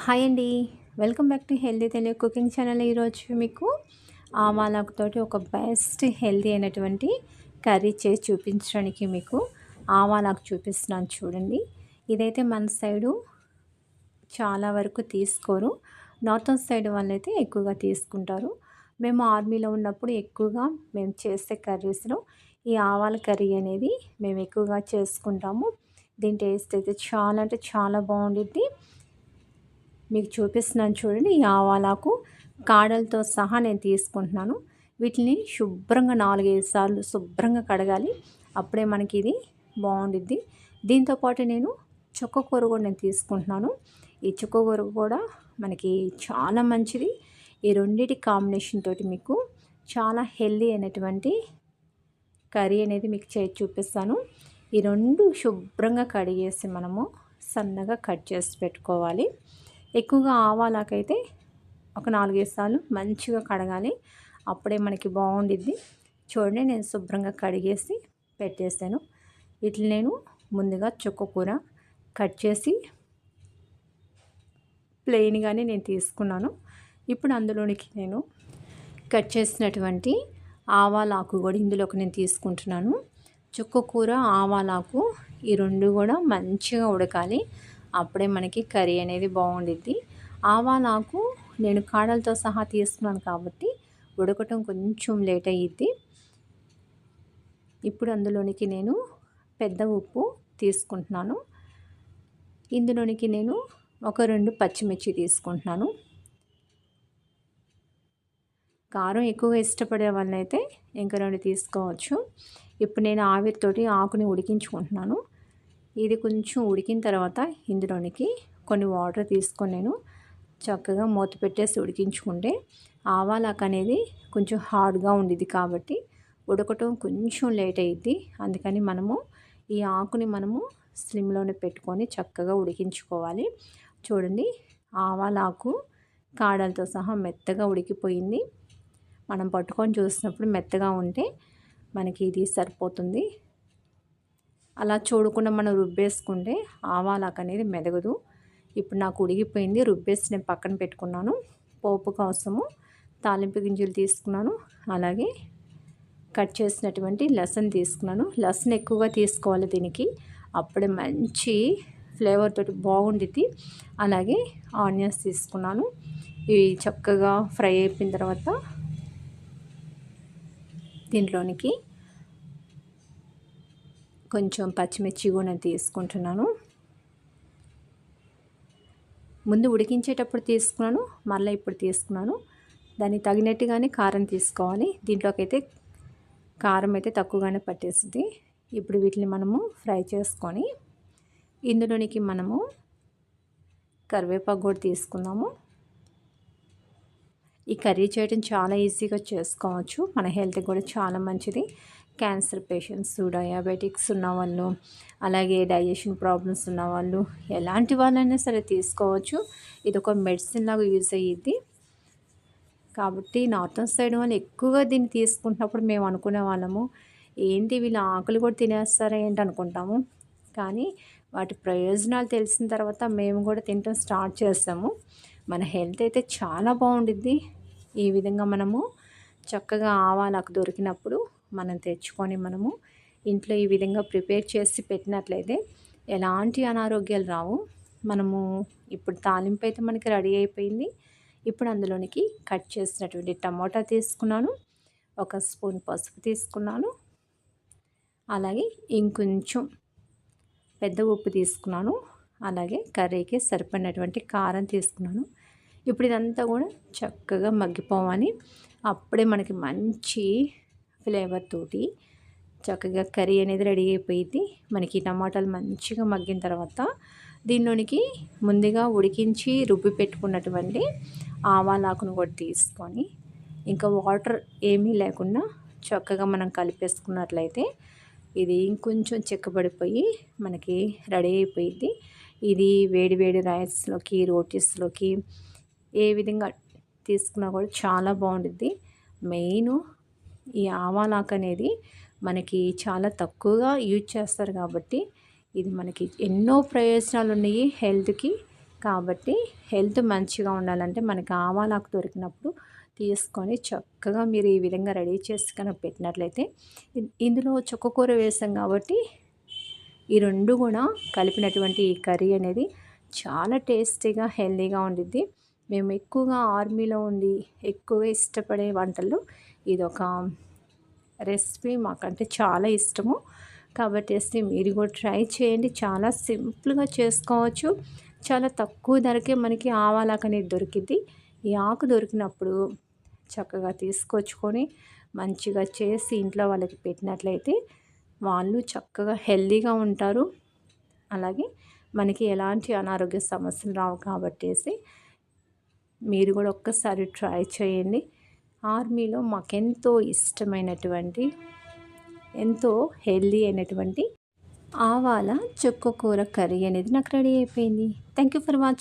Hi అండి. Welcome back to healthy Telugu cooking channel ఈరోజు మీకు ఆవాలతోటి ఒక బెస్ట్ హెల్దీ అయినటువంటి కర్రీ చేసి చూపించడానికి మీకు ఆవాలకు చూపిస్తున్నాను చూడండి. ఇదైతే మన సైడు చాలా వరకు తీసుకోరు. నార్థన్ సైడ్ వాళ్ళైతే ఎక్కువగా తీసుకుంటారు. మేము ఆర్మీలో ఉన్నప్పుడు ఎక్కువగా మేము చేసే కర్రీస్లో ఈ ఆవాల కర్రీ అనేది మేము ఎక్కువగా చేసుకుంటాము. దీని టేస్ట్ అయితే చాలా అంటే చాలా బాగుండిద్ది. మీకు చూపిస్తున్నాను చూడండి. ఈ ఆవాలకు కాడలతో సహా నేను తీసుకుంటున్నాను. వీటిని శుభ్రంగా నాలుగైదు సార్లు శుభ్రంగా కడగాలి. అప్పుడే మనకి ఇది బాగుండిద్ది. దీంతోపాటు నేను చుక్కకూర కూడా నేను తీసుకుంటున్నాను. ఈ చుక్కకూర కూడా మనకి చాలా మంచిది. ఈ రెండింటి కాంబినేషన్ తోటి మీకు చాలా హెల్దీ అయినటువంటి కర్రీ అనేది మీకు చేసి చూపిస్తాను. ఈ రెండు శుభ్రంగా కడిగేసి మనము సన్నగా కట్ చేసి పెట్టుకోవాలి. ఎక్కువగా ఆవాలకైతే ఒక నాలుగైదు సార్లు మంచిగా కడగాలి. అప్పుడే మనకి బాగుండిద్ది. చూడండి నేను శుభ్రంగా కడిగేసి పెట్టేసాను ఇట్లా నేను ముందుగా చుక్కకూర కట్ చేసి ప్లెయిన్గానే నేను తీసుకున్నాను. ఇప్పుడు అందులోనికి నేను కట్ చేసినటువంటి ఆవాలాకు కూడా ఇందులోకి నేను తీసుకుంటున్నాను. చుక్కకూర ఆవాలాకు ఈ రెండు కూడా మంచిగా ఉడకాలి. అప్పుడే మనకి కర్రీ అనేది బాగుండిద్ది. ఆవాలాకు నేను కాడలతో సహా తీసుకున్నాను కాబట్టి ఉడకటం కొంచెం లేట్ అయ్యిద్ది. ఇప్పుడు అందులోనికి నేను పెద్ద ఉప్పు తీసుకుంటున్నాను. ఇందులోనికి నేను ఒక రెండు పచ్చిమిర్చి తీసుకుంటున్నాను. కారం ఎక్కువగా ఇష్టపడే వాళ్ళైతే ఇంకా రెండు తీసుకోవచ్చు. ఇప్పుడు నేను ఆవిరితోటి ఆకుని ఉడికించుకుంటున్నాను. ఇది కొంచెం ఉడికిన తర్వాత ఇందులోనికి కొన్ని వాటర్ తీసుకొని నేను చక్కగా మూత పెట్టేసి ఉడికించుకుంటే ఆవాలాక అనేది కొంచెం హార్డ్గా ఉండేది కాబట్టి ఉడకటం కొంచెం లేట్ అయ్యిద్ది అందుకని మనము ఈ ఆకుని మనము స్లిమ్లోనే పెట్టుకొని చక్కగా ఉడికించుకోవాలి. చూడండి ఆవాలాకు కాడలతో సహా మెత్తగా ఉడికిపోయింది. మనం పట్టుకొని చూసినప్పుడు మెత్తగా ఉంటే మనకి ఇది సరిపోతుంది. అలా చూడకుండా మనం రుబ్బేసుకుంటే ఆవాలకు అనేది మెదగదు. ఇప్పుడు నాకు ఉడిగిపోయింది రుబ్బేసి నేను పక్కన పెట్టుకున్నాను. పోపు కోసము తాలింపు గింజలు తీసుకున్నాను. అలాగే కట్ చేసినటువంటి లసన్ తీసుకున్నాను. లసన్ ఎక్కువగా తీసుకోవాలి దీనికి. అప్పుడే మంచి ఫ్లేవర్ తోటి బాగుండిద్ది. అలాగే ఆనియన్స్ తీసుకున్నాను. ఇవి చక్కగా ఫ్రై అయిపోయిన తర్వాత దీంట్లోనికి కొంచెం పచ్చిమిర్చి కూడా తీసుకుంటున్నాను. ముందు ఉడికించేటప్పుడు తీసుకున్నాను మళ్ళీ ఇప్పుడు తీసుకున్నాను. దానికి తగినట్టుగానే కారం తీసుకోవాలి. దీంట్లోకి అయితే కారం అయితే తక్కువగానే పట్టేస్తుంది ఇప్పుడు వీటిని మనము ఫ్రై చేసుకొని ఇందులోనికి మనము కరివేపాకు కూడా తీసుకుందాము. ఈ కర్రీ చేయడం చాలా ఈజీగా చేసుకోవచ్చు. మన హెల్త్ కూడా చాలా మంచిది. క్యాన్సర్ పేషెంట్స్ డయాబెటిక్స్ ఉన్నవాళ్ళు అలాగే డైజెషన్ ప్రాబ్లమ్స్ ఉన్నవాళ్ళు ఎలాంటి వాళ్ళైనా సరే తీసుకోవచ్చు. ఇది ఒక మెడిసిన్ లాగా యూజ్ అయ్యిద్ది. కాబట్టి నార్థన్ సైడ్ వాళ్ళు ఎక్కువగా దీన్ని తీసుకుంటున్నప్పుడు మేము అనుకునే వాళ్ళము ఏంటి వీళ్ళు ఆకులు కూడా తినేస్తారా ఏంటి అనుకుంటాము. కానీ వాటి ప్రయోజనాలు తెలిసిన తర్వాత మేము కూడా తినటం స్టార్ట్ చేస్తాము మన హెల్త్ అయితే చాలా బాగుండిద్ది. ఈ విధంగా మనము చక్కగా ఆవాలకు దొరికినప్పుడు మనం తెచ్చుకొని మనము ఇంట్లో ఈ విధంగా ప్రిపేర్ చేసి పెట్టినట్లయితే ఎలాంటి అనారోగ్యాలు రావు. మనము ఇప్పుడు తాలింపు అయితే మనకి రెడీ అయిపోయింది. ఇప్పుడు అందులోనికి కట్ చేసినటువంటి టమోటా తీసుకున్నాను. ఒక స్పూన్ పసుపు తీసుకున్నాను. అలాగే ఇంకొంచెం పెద్ద ఉప్పు తీసుకున్నాను. అలాగే కర్రీకి సరిపడినటువంటి కారం తీసుకున్నాను. ఇప్పుడు ఇదంతా కూడా చక్కగా మగ్గిపోవాలి. అప్పుడే మనకి మంచి ఫ్లేవర్ తోటి చక్కగా కర్రీ అనేది రెడీ అయిపోయింది. మనకి టమాటాలు మంచిగా మగ్గిన తర్వాత దీనిలోనికి ముందుగా ఉడికించి రుబ్బి పెట్టుకున్నటువంటి ఆవాలాకును కూడా తీసుకొని ఇంకా వాటర్ ఏమీ లేకుండా చక్కగా మనం కలిపేసుకున్నట్లయితే ఇది ఇంకొంచెం చెక్కబడిపోయి మనకి రెడీ అయిపోయింది. ఇది వేడి వేడి రైస్లోకి రోటీస్లోకి ఏ విధంగా తీసుకున్నా కూడా చాలా బాగుంటుంది మెయిన్ ఈ ఆవాలాకు అనేది మనకి చాలా తక్కువగా యూజ్ చేస్తారు కాబట్టి ఇది మనకి ఎన్నో ప్రయోజనాలు ఉన్నాయి హెల్త్కి. కాబట్టి హెల్త్ మంచిగా ఉండాలంటే మనకి ఆవాలాకు దొరికినప్పుడు తీసుకొని చక్కగా మీరు ఈ విధంగా రెడీ చేసుకొని పెట్టినట్లయితే ఇందులో చుక్కకూర వేసాం కాబట్టి ఈ రెండు కూడా కలిపినటువంటి ఈ కర్రీ అనేది చాలా టేస్టీగా హెల్తీగా ఉండిద్ది. మేము ఎక్కువగా ఆర్మీలో ఉండి ఎక్కువగా ఇష్టపడే వంటలు ఇది ఒక రెసిపీ మాకంటే చాలా ఇష్టము. కాబట్టి మీరు కూడా ట్రై చేయండి. చాలా సింపుల్గా చేసుకోవచ్చు. చాలా తక్కువ ధరకే మనకి ఆవాలాక అనేది దొరికిద్ది. ఈ ఆకు దొరికినప్పుడు చక్కగా తీసుకొచ్చుకొని మంచిగా చేసి ఇంట్లో వాళ్ళకి పెట్టినట్లయితే వాళ్ళు చక్కగా హెల్దీగా ఉంటారు. అలాగే మనకి ఎలాంటి అనారోగ్య సమస్యలు రావు కాబట్టేసి మీరు కూడా ఒక్కసారి ట్రై చేయండి. ఆర్మీలో మాకెంతో ఇష్టమైనటువంటి ఎంతో హెల్దీ అయినటువంటి ఆవాల చుక్క కూర కర్రీ అనేది నాకు రెడీ అయిపోయింది. Thank you for watching